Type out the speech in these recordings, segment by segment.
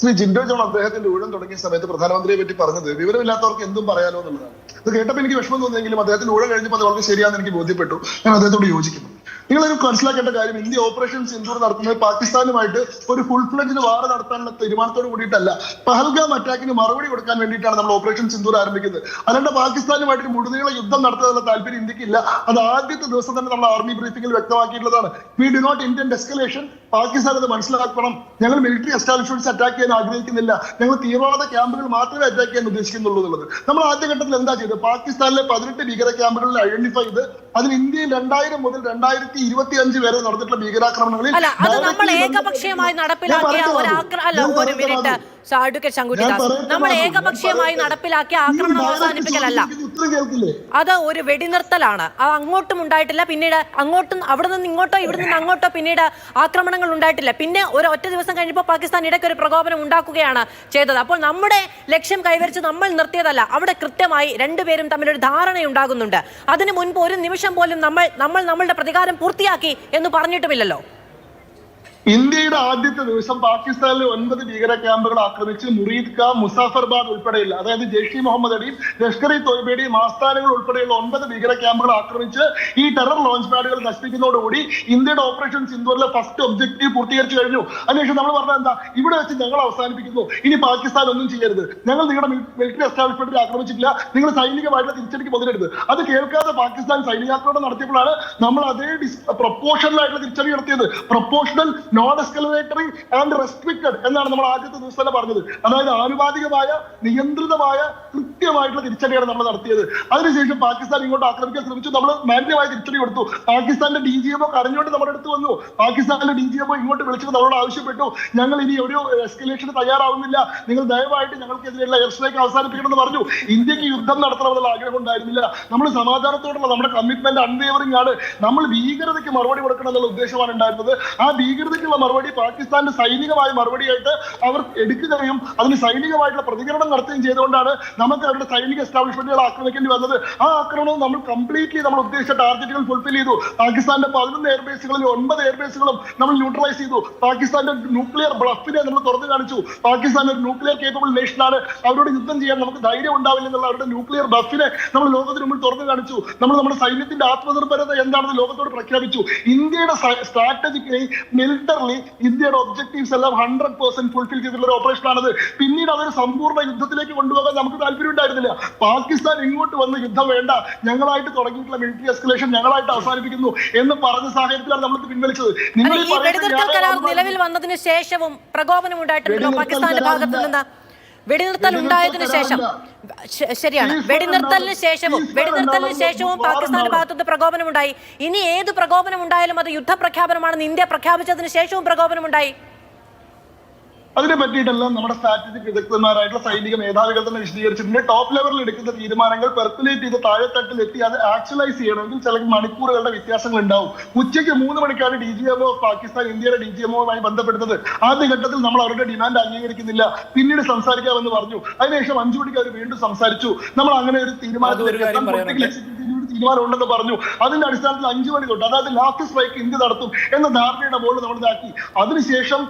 Shri Jinto John അദ്ദേഹത്തിന്റെ ഊഴം തുടങ്ങിയ സമയത്ത് പ്രധാനമന്ത്രിയെ പറ്റി പറഞ്ഞത് വിവരമില്ലാത്തവർക്ക് എന്തും പറയാലോ എന്നുള്ളതാണ്. അത് കേട്ടപ്പോൾ എനിക്ക് വിഷമം തോന്നിയെങ്കിലും അദ്ദേഹത്തിന്റെ ഊഴം കഴിഞ്ഞപ്പോൾ അത് വളരെ ശരിയാണെന്ന് എനിക്ക് ബോധ്യപ്പെട്ടു. ഞാൻ അദ്ദേഹത്തോട് യോജിക്കുന്നു. നിങ്ങളൊരു മനസ്സിലാക്കേണ്ട കാര്യം ഇന്ത്യ ഓപ്പറേഷൻ സിന്ദൂർ നടത്തുന്നത് പാകിസ്ഥാനുമായിട്ട് ഒരു ഫുൾ ഫ്ലഡ്ജിന് വാർ നടത്താനുള്ള തീരുമാനത്തോട് കൂടിയിട്ടല്ല. പഹൽഗാം അറ്റാക്കിന് മറുപടി കൊടുക്കാൻ വേണ്ടിയിട്ടാണ് നമ്മൾ ഓപ്പറേഷൻ സിന്ദൂർ ആരംഭിക്കുന്നത്. അല്ലാണ്ട് പാകിസ്ഥാനുമായിട്ട് മുഴുനീള യുദ്ധം നടത്താനുള്ള താല്പര്യം ഇന്ത്യക്കില്ല. അത് ആദ്യത്തെ ദിവസം തന്നെ നമ്മൾ ആർമി ബ്രീഫിംഗിൽ വ്യക്തമാക്കിയിട്ടുള്ളതാണ്. We do not intend escalation Pakistan അത് മനസ്സിലാക്കണം. ഞങ്ങൾ മിലിറ്ററി എസ്റ്റാബ്ലിഷ്മെന്റ്സ് അറ്റാക്ക് ചെയ്യാൻ ആഗ്രഹിക്കുന്നില്ല. ഞങ്ങൾ തീവ്രവാദ ക്യാമ്പുകൾ മാത്രമേ അറ്റാക്ക് ചെയ്യാൻ ഉദ്ദേശിക്കുന്നുള്ളൂ എന്നുള്ളത്. നമ്മൾ ആദ്യഘട്ടത്തിൽ എന്താ ചെയ്തത്? പാകിസ്ഥാനിലെ പതിനെട്ട് ഭീകര ക്യാമ്പുകളിൽ ഐഡന്റിഫൈ ചെയ്ത് അതിൽ ഇന്ത്യയിൽ രണ്ടായിരം മുതൽ രണ്ടായിരത്തി ഇരുപത്തി അഞ്ച് വരെ നടന്നിട്ടുള്ള ഭീകരാക്രമണങ്ങളിൽ നമ്മൾ ഏകപക്ഷീയമായി നടപ്പിലാക്കിയ ഒരു ബാബു. അഡ്വക്കേറ്റ് നമ്മൾ ഏകപക്ഷീയമായി. നടപ്പിലാക്കിയ ആക്രമണം അവസാനിപ്പിക്കലല്ല. അത് ഒരു വെടിനിർത്തലാണ്. അത് അങ്ങോട്ടും ഉണ്ടായിട്ടില്ല പിന്നീട് അങ്ങോട്ടും അവിടെ നിന്ന് ഇങ്ങോട്ടോ ഇവിടെ നിന്ന് അങ്ങോട്ടോ പിന്നീട് ആക്രമണങ്ങൾ ഉണ്ടായിട്ടില്ല. പിന്നെ ഒരു ഒറ്റ ദിവസം കഴിഞ്ഞപ്പോൾ പാകിസ്ഥാൻ ഇടയ്ക്ക് ഒരു പ്രകോപനം ഉണ്ടാക്കുകയാണ് ചെയ്തത്. അപ്പോൾ നമ്മുടെ ലക്ഷ്യം കൈവരിച്ച് നമ്മൾ നിർത്തിയതല്ല അവിടെ കൃത്യമായി രണ്ടുപേരും തമ്മിലൊരു ധാരണ ഉണ്ടാകുന്നുണ്ട് അതിനു മുൻപ് ഒരു നിമിഷം പോലും നമ്മൾ നമ്മൾ നമ്മളുടെ പ്രതികാരം പൂർത്തിയാക്കി എന്ന് പറഞ്ഞിട്ടുമില്ലല്ലോ. ഇന്ത്യയുടെ ആദ്യത്തെ ദിവസം പാകിസ്ഥാനിലെ ഒൻപത് ഭീകര ക്യാമ്പുകൾ ആക്രമിച്ച് മുറീദ് ഖാ മുസാഫർബാദ് ഉൾപ്പെടെയുള്ള അതായത് ജെയ്ഷി മുഹമ്മദ് അലിയും ലഷ്കർ ഇ തോയ്ബയുടെയും ആസ്ഥാനങ്ങൾ ഉൾപ്പെടെയുള്ള ഒൻപത് ഭീകര ക്യാമ്പുകൾ ആക്രമിച്ച് ഈ ടെറർ ലോഞ്ച് പാഡുകൾ നശിപ്പിക്കുന്നതോടുകൂടി ഇന്ത്യയുടെ ഓപ്പറേഷൻ സിന്ദൂറിലെ ഫസ്റ്റ് ഒബ്ജക്റ്റീവ് പൂർത്തീകരിച്ചു കഴിഞ്ഞു. അതിനുശേഷം നമ്മൾ പറഞ്ഞ എന്താ? ഇവിടെ വെച്ച് ഞങ്ങൾ അവസാനിപ്പിക്കുന്നു. ഇനി പാകിസ്ഥാൻ ഒന്നും ചെയ്യരുത്. ഞങ്ങൾ നിങ്ങളുടെ മിലിറ്ററി എസ്റ്റാബ്ലിഷ്മെന്റിൽ ആക്രമിച്ചിട്ടില്ല. നിങ്ങൾ സൈനികമായിട്ടുള്ള തിരിച്ചടിക്ക് മുതലെടുത്ത് അത് കേൾക്കാതെ പാകിസ്ഥാൻ സൈനികാക്രമണം നടത്തിയപ്പോഴാണ് നമ്മൾ അതേ പ്രൊപ്പോഷണൽ ആയിട്ടുള്ള തിരിച്ചടി നടത്തിയത്. Proportional non escalatory and restricted എന്നാണ് നമ്മൾ ആദ്യത്തെ ദിവസം തന്നെ പറഞ്ഞത്. അതായത് ആനുപാതികമായ നിയന്ത്രിതമായ കൃത്യമായിട്ടുള്ള തിരിച്ചടിയാണ് നമ്മൾ നടത്തിയത്. അതിനുശേഷം പാകിസ്ഥാൻ ഇങ്ങോട്ട് ആക്രമിക്കാൻ ശ്രമിച്ചു. നമ്മൾ മാന്യമായ തിരിച്ചടി കൊടുത്തു. പാകിസ്ഥാന്റെ ഡി ജി എംഒ കരഞ്ഞുകൊണ്ട് നമ്മുടെ അടുത്ത് വന്നു. പാകിസ്ഥാന്റെ ഡി ജി എംഒ ഇങ്ങോട്ട് വിളിച്ചിട്ട് നമ്മളോട് ആവശ്യപ്പെട്ടു. ഞങ്ങൾ ഇനി ഒരു എസ്കലേഷന് തയ്യാറാവുന്നില്ല. നിങ്ങൾ ദയവായിട്ട് ഞങ്ങൾക്കെതിരെയുള്ള എയർ സ്ട്രൈക്ക് അവസാനിപ്പിക്കണമെന്ന് പറഞ്ഞു. ഇന്ത്യയ്ക്ക് യുദ്ധം നടത്തണമെന്നുള്ള ആഗ്രഹം ഉണ്ടായിരുന്നില്ല. നമ്മൾ സമാധാനത്തോടുള്ള നമ്മുടെ കമ്മിറ്റ്മെന്റ് അൺവേവറിംഗ് ആണ്. നമ്മൾ ഭീകരതയ്ക്ക് മറുപടി കൊടുക്കണം എന്നുള്ള ഉദ്ദേശമാണ് ഉണ്ടായിരുന്നത്. ആ ഭീകരതയ്ക്കുള്ള മറുപടി പാകിസ്ഥാന്റെ സൈനികമായ മറുപടിയായിട്ട് അവർ എടുക്കുകയും അതിന് സൈനികമായിട്ടുള്ള പ്രതികരണം നടത്തുകയും ചെയ്തുകൊണ്ടാണ് നമുക്ക് അവരുടെ സൈനിക എസ്റ്റാബ്ലിഷ്മെന്റുകൾ ആക്രമിക്കേണ്ടി വന്നത്. ആ ആക്രമണവും നമ്മൾ കംപ്ലീറ്റ്ലി നമ്മൾ ഉദ്ദേശിച്ച ടാർഗറ്റുകൾ ഫുൾഫിൽ ചെയ്തു. പാകിസ്ഥാന്റെ പതിനൊന്ന് എയർബേസുകളിൽ ഒൻപത് എയർബേസുകളും നമ്മൾ ന്യൂട്രലൈസ് ചെയ്തു. പാകിസ്ഥാന്റെ ന്യൂക്ലിയർ ബ്ലഫിനെ നമ്മൾ തുറന്നു കാണിച്ചു. പാകിസ്ഥാൻ ഒരു ന്യൂക്ലിയർ കേപ്പബിൾ നേഷനാണ് അവരോട് യുദ്ധം ചെയ്യാൻ നമുക്ക് ധൈര്യം ഉണ്ടാവില്ല എന്നുള്ള അവരുടെ ന്യൂക്ലിയർ ബഫിനെ നമ്മൾ ലോകത്തിന് മുമ്പിൽ തുറന്നു കാണിച്ചു. നമ്മൾ നമ്മുടെ സൈന്യത്തിന്റെ ആത്മനിർഭരത എന്താണെന്ന് ലോകത്തോട് പ്രഖ്യാപിച്ചു. ഇന്ത്യയുടെ സ്ട്രാറ്റജിക്കലി മിലിറ്ററിലി ഇന്ത്യയുടെ ഒബ്ജക്റ്റീവ്സ് എല്ലാം ഹൺഡ്രഡ് പെർസെന്റ് ഫുൾഫിൽ ചെയ്തിട്ടുള്ള ഒരു ഓപ്പറേഷൻ ആണത്. പിന്നീട് അതൊരു സമ്പൂർണ യുദ്ധത്തിലേക്ക് കൊണ്ടുപോകാൻ നമുക്ക് താല്പര്യം ഉണ്ടായിരുന്നില്ല. പാകിസ്ഥാൻ ഇങ്ങോട്ട് വന്ന് യുദ്ധം വേണ്ട ഞങ്ങളായിട്ട് തുടങ്ങിയിട്ടുള്ള മിലിറ്ററി എസ്കലേഷൻ ഞങ്ങളായിട്ട് അവസാനിപ്പിക്കുന്നു എന്ന് പറഞ്ഞ സാഹചര്യത്തിലാണ് നമ്മൾ പിൻവലിച്ചത്. നിങ്ങൾ നിലവിൽ വന്നതിന് ശേഷവും പ്രകോപനം ഉണ്ടായിട്ടുണ്ടോ പാകിസ്ഥാന്റെ ഭാഗത്തു. നിന്ന്? വെടിനിർത്തൽ ഉണ്ടായതിനു ശേഷം ശരിയാണ്. വെടിനിർത്തലിന് ശേഷവും വെടിനിർത്തലിന് ശേഷവും പാകിസ്ഥാന്റെ ഭാഗത്തുനിന്ന് പ്രകോപനം ഉണ്ടായി ഇനി ഏത് പ്രകോപനം ഉണ്ടായാലും അത് യുദ്ധ പ്രഖ്യാപനമാണെന്ന് ഇന്ത്യ പ്രഖ്യാപിച്ചതിന് ശേഷവും പ്രകോപനം ഉണ്ടായി അതിനെ പറ്റിയിട്ടെല്ലാം നമ്മുടെ സ്റ്റാറ്റിസ്റ്റിക് വിദഗ്ധന്മാരായിട്ടുള്ള സൈനിക മേധാവികൾ തന്നെ വിശദീകരിച്ചിട്ടുണ്ട്. ടോപ്പ് ലെവലിൽ എടുക്കുന്ന തീരുമാനങ്ങൾ പെർക്കുലേറ്റ് ചെയ്ത് താഴെത്തട്ടിൽ എത്തി അത് ആക്ച്വലൈസ് ചെയ്യണമെങ്കിൽ ചില മണിക്കൂറുകളുടെ വ്യത്യാസങ്ങൾ ഉണ്ടാവും. ഉച്ചയ്ക്ക് മൂന്ന് മണിക്കാണ് ഡി ജി എംഒ പാകിസ്ഥാൻ ഇന്ത്യയുടെ ഡി ജി എംഒയുമായി ബന്ധപ്പെടുന്നത്. ആദ്യഘട്ടത്തിൽ നമ്മൾ അവരുടെ ഡിമാൻഡ് അംഗീകരിക്കുന്നില്ല. പിന്നീട് സംസാരിക്കാമെന്ന് പറഞ്ഞു. അതിനുശേഷം അഞ്ചു മണിക്ക് അവർ വീണ്ടും സംസാരിച്ചു. നമ്മൾ അങ്ങനെ ഒരു തീരുമാനത്തിൽ തീരുമാനം ഉണ്ടെന്ന് പറഞ്ഞു. അതിന്റെ അടിസ്ഥാനത്തിൽ അഞ്ചു മണി തൊട്ട് അതായത് ലാസ്റ്റ് സ്ട്രൈക്ക് ഇന്ത്യ നടത്തും എന്ന ധാരണയുടെ ബോർഡ് നമ്മൾ ഇതാക്കി. അതിനുശേഷം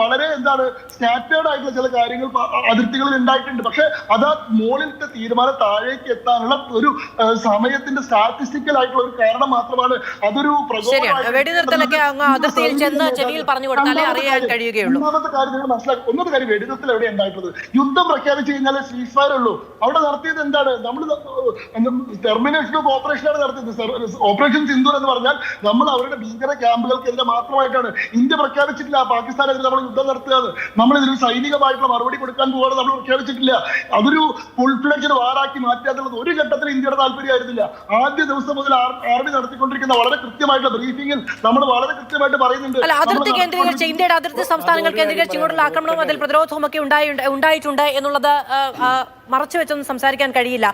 വളരെ എന്താണ് സ്റ്റാറ്റേർഡ് ആയിട്ടുള്ള ചില കാര്യങ്ങൾ അതിർത്തികളിൽ ഉണ്ടായിട്ടുണ്ട്. പക്ഷെ അത് ആ മുകളിലത്തെ തീരുമാനം താഴേക്ക് എത്താനുള്ള ഒരു സമയത്തിന്റെ സ്റ്റാറ്റിസ്റ്റിക്കൽ ആയിട്ടുള്ള ഒരു കാരണം മാത്രമാണ് അതൊരു ഒന്നാമത്തെ കാര്യം നിങ്ങൾ മനസ്സിലാക്കി. ഒന്നാമത്തെ കാര്യം വെടിനിർത്തൽ എവിടെ ഉണ്ടായിട്ടുള്ളത്? യുദ്ധം പ്രഖ്യാപിച്ചു കഴിഞ്ഞാൽ സീസ് ഫയർ ഉള്ളൂ. അവിടെ നടത്തിയത് എന്താണ്? നമ്മൾ ടെർമിനേഷൻ ഓഫ് ഓപ്പറേഷനാണ് നടത്തിയത് ഓപ്പറേഷൻ സിന്ദൂർ എന്ന് പറഞ്ഞാൽ നമ്മൾ അവരുടെ ഭീകര ക്യാമ്പുകൾക്കെതിരെ മാത്രമായിട്ടാണ് ഇന്ത്യ പ്രഖ്യാപിച്ചിട്ടില്ല. പാകിസ്ഥാനെതിരെ നമ്മൾ യുദ്ധം നടത്തുകയാണ്. നമ്മൾ ഇതിന് സൈനികമായിട്ടുള്ള മറുപടി കൊടുക്കാൻ പോവാണ് നമ്മൾ പ്രഖ്യാപിച്ചിട്ടില്ല. അതൊരു ഫുൾ ഫ്ലഡ്ജഡ് വാറാക്കി മാറ്റുക എന്നുള്ളത് ഒരു ഘട്ടത്തിൽ ഇന്ത്യയുടെ താല്പര്യമായിരുന്നില്ല. ആദ്യ ദിവസം മുതൽ ആർമി നടത്തിക്കൊണ്ടിരിക്കുന്ന വളരെ കൃത്യമായിട്ടുള്ള ബ്രീഫിംഗിൽ നമ്മൾ വളരെ കൃത്യമായിട്ട് പറയുന്നുണ്ട്. അതിർത്തി കേന്ദ്രീകരിച്ച് ഇന്ത്യയുടെ അതിർത്തി സംസ്ഥാനങ്ങൾ കേന്ദ്രീകരിച്ച് ഇങ്ങോട്ടുള്ള ആക്രമണവും അതിൽ പ്രതിരോധവും ഒക്കെ ഉണ്ടായി ഉണ്ടായിട്ടുണ്ട് എന്നുള്ളത് മറച്ചു വെച്ചൊന്നും സംസാരിക്കാൻ കഴിയില്ല.